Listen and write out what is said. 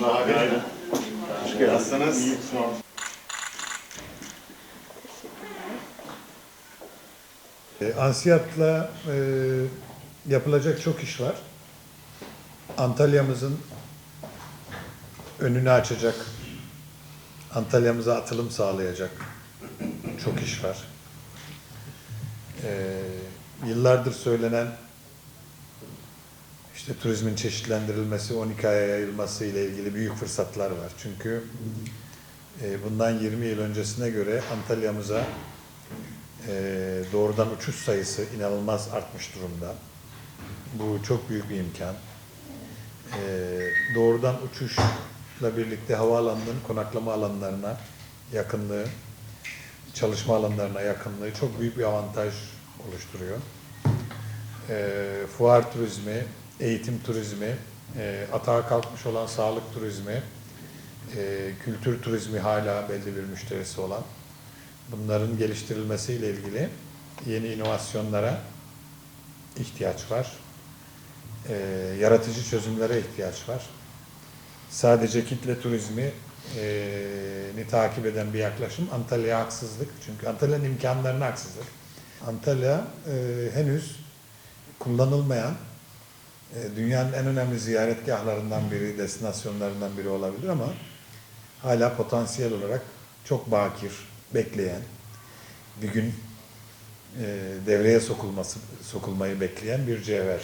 Merhabalar abi. Günaydın. Hoş geldiniz. Nasılsınız? İyi, sağ ol. E, Ansiyat'la e, yapılacak çok iş var. Antalya'mızın önünü açacak, Antalya'mıza atılım sağlayacak çok iş var. E, yıllardır söylenen işte turizmin çeşitlendirilmesi, 12 aya yayılması ile ilgili büyük fırsatlar var. Çünkü e, bundan 20 yıl öncesine göre Antalya'mıza e, doğrudan uçuş sayısı inanılmaz artmış durumda. Bu çok büyük bir imkan. E, doğrudan uçuşla birlikte havaalanının konaklama alanlarına yakınlığı, çalışma alanlarına yakınlığı çok büyük bir avantaj oluşturuyor. Fuar turizmi, eğitim turizmi, e, atağa kalkmış olan sağlık turizmi, e, kültür turizmi hala belli bir müşterisi olan bunların geliştirilmesiyle ilgili yeni inovasyonlara ihtiyaç var. Ee, yaratıcı çözümlere ihtiyaç var. Sadece kitle turizmi e, ni takip eden bir yaklaşım Antalya haksızlık. Çünkü Antalya'nın imkanlarına haksızlık. Antalya e, henüz kullanılmayan e, dünyanın en önemli ziyaretgahlarından biri, destinasyonlarından biri olabilir ama hala potansiyel olarak çok bakir, bekleyen, bir gün e, devreye sokulması sokulmayı bekleyen bir cevher.